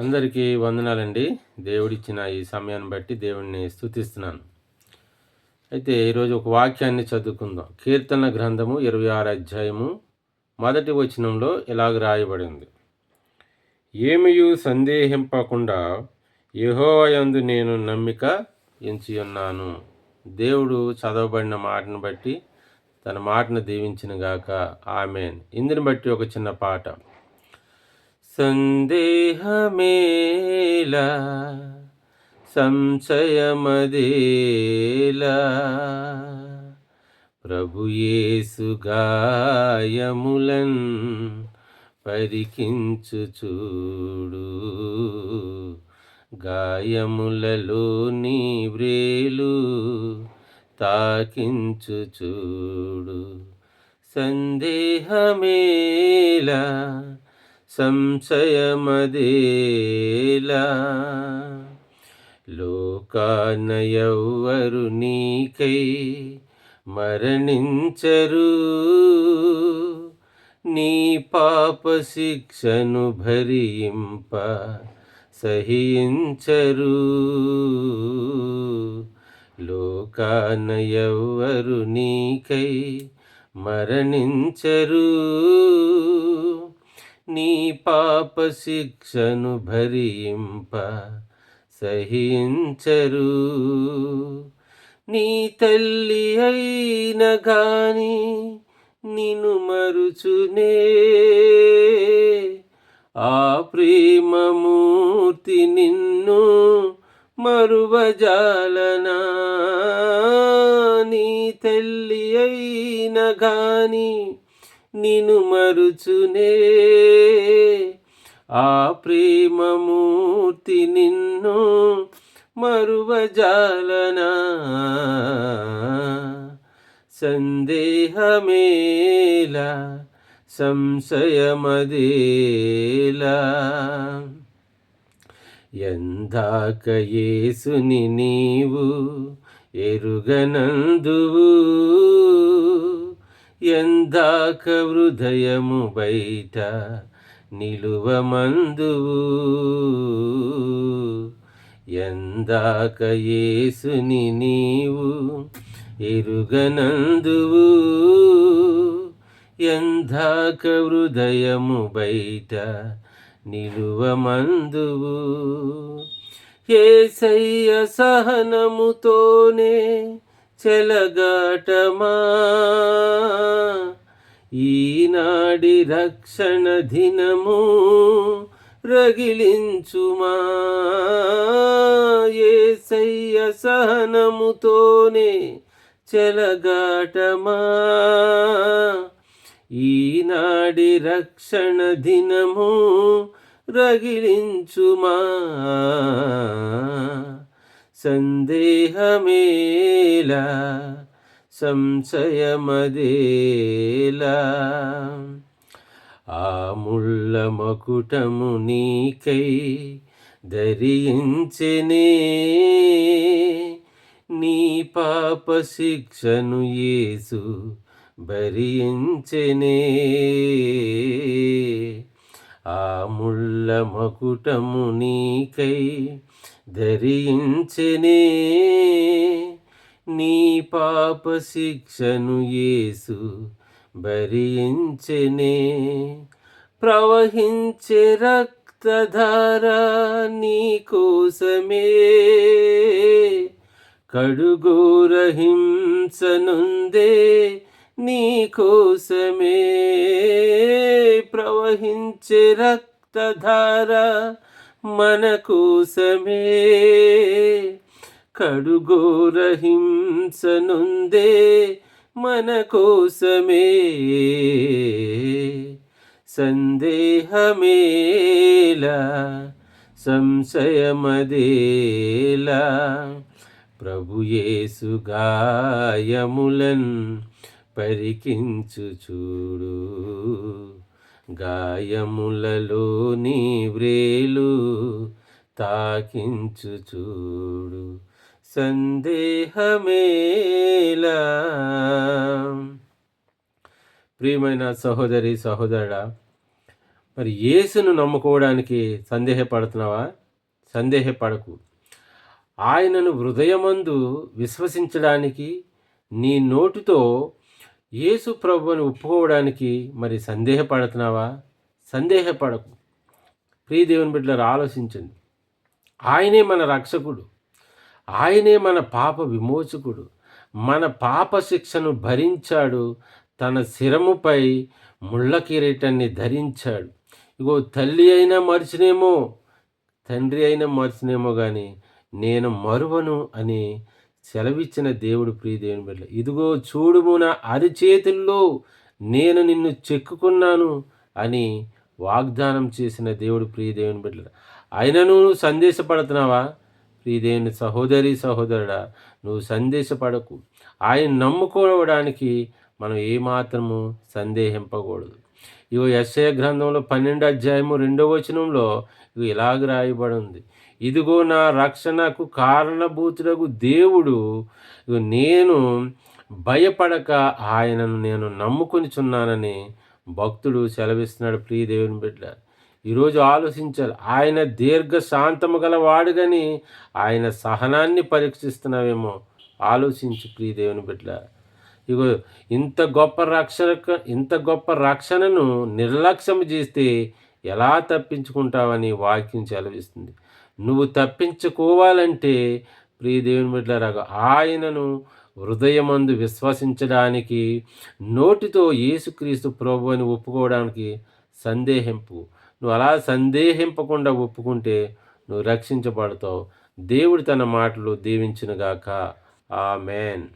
అందరికీ వందనాలండి. దేవుడిచ్చిన ఈ సమయాన్ని బట్టి దేవుడిని స్తుతిస్తున్నాను. అయితే ఈరోజు ఒక వాక్యాన్ని చదువుకుందాం. కీర్తన గ్రంథము ఇరవై ఆరు అధ్యాయము మొదటి వచనంలో ఇలాగ రాయబడింది. ఏమియు సందేహింపకుండా యహోయందు నేను నమ్మిక ఎంచి ఉన్నాను. దేవుడు చదవబడిన మాటను బట్టి తన మాటను దీవించిన గాక ఆమెన్. ఇందుని బట్టి ఒక చిన్న పాట సందేహమేలా సంశయమదేలా. ప్రభుయేసు గాయములన్ పరికించు చూడు. గాయములలో నీ వ్రేలు తాకించు చూడు. సందేహమేలా సంశయమదేలా. లోకాన ఎవ్వరు నీకై మరణించరు. నీ పాప శిక్షను భరింప సహించరు. లోకాన ఎవ్వరు నీకై మరణించరు. నీ పాప శిక్షను భరింప సహించరు. నీ తల్లి అయిన గాని నిన్ను మరుచునే. ఆ ప్రేమమూర్తి నిన్ను మరువజాలనా. నీ తల్లి అయిన గాని నిను మరుచునే. ఆ ప్రేమమూర్తి నిన్ను మరువజాలనా? సందేహమేలా సంశయమదేలా? ఎందాక యేసుని నీవు ఎరుగనందువు. ఎందాక హృదయము బయట నిలువమందువు ఎందాక యేసుని నీవు ఎరుగనందువు ఎందాక హృదయము బయట నిలువమందువు ఏసయ్య సహనముతోనే చెలగాటమా? ఈనాడి రక్షణ దినము రగిలించుమా? ఏసయ్య సహనముతోనే చెలగాటమా? ఈనాడి రక్షణ దినము రగిలించుమా? సందేహమేలా సంశయమదేలా. ఆ ముళ్ళ మకుటము నీకై ధరించనే. నీ పాప శిక్షను యేసు భరించనే. ఆ ముళ్ళ మకుటము నీకై ధరించనే నీ పాప శిక్షను యేసు భరించనే. ప్రవహించే రక్తధార నీ కోసమే. కడుగోరహింసనుందే నీ కోసమే. ప్రవహించే రక్తధార మన కోసమే కడుగోరహింసనుందే మన కోసమే. సందేహమేలా సంశయమదేలా ప్రభుయేసు గాయములన్ పరికించు చూడు గాయములలో నీ వ్రేలు తాకించు చూడు. సందేహమేలా ప్రియమైన సహోదరి సహోదరుడా మరి యేసును నమ్ముకోవడానికి సందేహపడుతున్నావా? సందేహపడకు. ఆయనను హృదయమందు విశ్వసించడానికి నీ నోటితో యేసు ప్రభువుని ఒప్పుకోవడానికి మరి సందేహపడుతున్నావా? సందేహపడకు. ప్రియ దేవుని బిడ్డలు ఆలోచించండి. ఆయనే మన రక్షకుడు. ఆయనే మన పాప విమోచకుడు. మన పాప శిక్షను భరించాడు. తన శిరముపై ముళ్ళ కిరీటాన్ని ధరించాడు. ఇగో తల్లి అయినా మరిచినేమో తండ్రి అయినా మరిచినేమో కానీ నేను మరువను అని సెలవిచ్చిన దేవుడు ప్రియదేవుని బిడ్డ ఇదిగో చూడుము నా అరిచేతుల్లో నేను నిన్ను చెక్కుకున్నాను అని వాగ్దానం చేసిన దేవుడు ప్రియదేవుని బిడ్డ అయినను నువ్వు సందేశపడుతున్నావా? ప్రియదేవుని సహోదరి సహోదరుడా నువ్వు సందేశపడకు. ఆయన నమ్ముకోవడానికి మనం ఏమాత్రము సందేహింపకూడదు. ఇగో ఎస్ఏ గ్రంథంలో పన్నెండు అధ్యాయము రెండో వచనంలో ఇవి ఇలాగ రాయబడి ఉంది ఇదిగో నా రక్షణకు కారణభూతులకు దేవుడు నేను భయపడక ఆయనను నేను నమ్ముకొనిచున్నానని భక్తుడు సెలవిస్తున్నాడు ప్రియ దేవుని బిడ్డ. ఈరోజు ఆలోచించాలి ఆయన దీర్ఘ శాంతము గల వాడుగని ఆయన సహనాన్ని పరీక్షిస్తున్నావేమో ఆలోచించు ప్రియ దేవుని బిడ్డ. ఇగో ఇంత గొప్ప రక్షణ ఇంత గొప్ప రక్షణను నిర్లక్ష్యం చేస్తే ఎలా తప్పించుకుంటావని వాక్యం సెలవిస్తుంది. నువ్వు తప్పించుకోవాలంటే ప్రియదేవుని బిడ్డలాగా ఆయనను హృదయమందు విశ్వసించడానికి నోటితో యేసుక్రీస్తు ప్రభు అని ఒప్పుకోవడానికి సందేహింపు. నువ్వు అలా సందేహింపకుండా ఒప్పుకుంటే నువ్వు రక్షించబడతావు. దేవుడు తన మాటలు దీవించినగాక. ఆ మేన్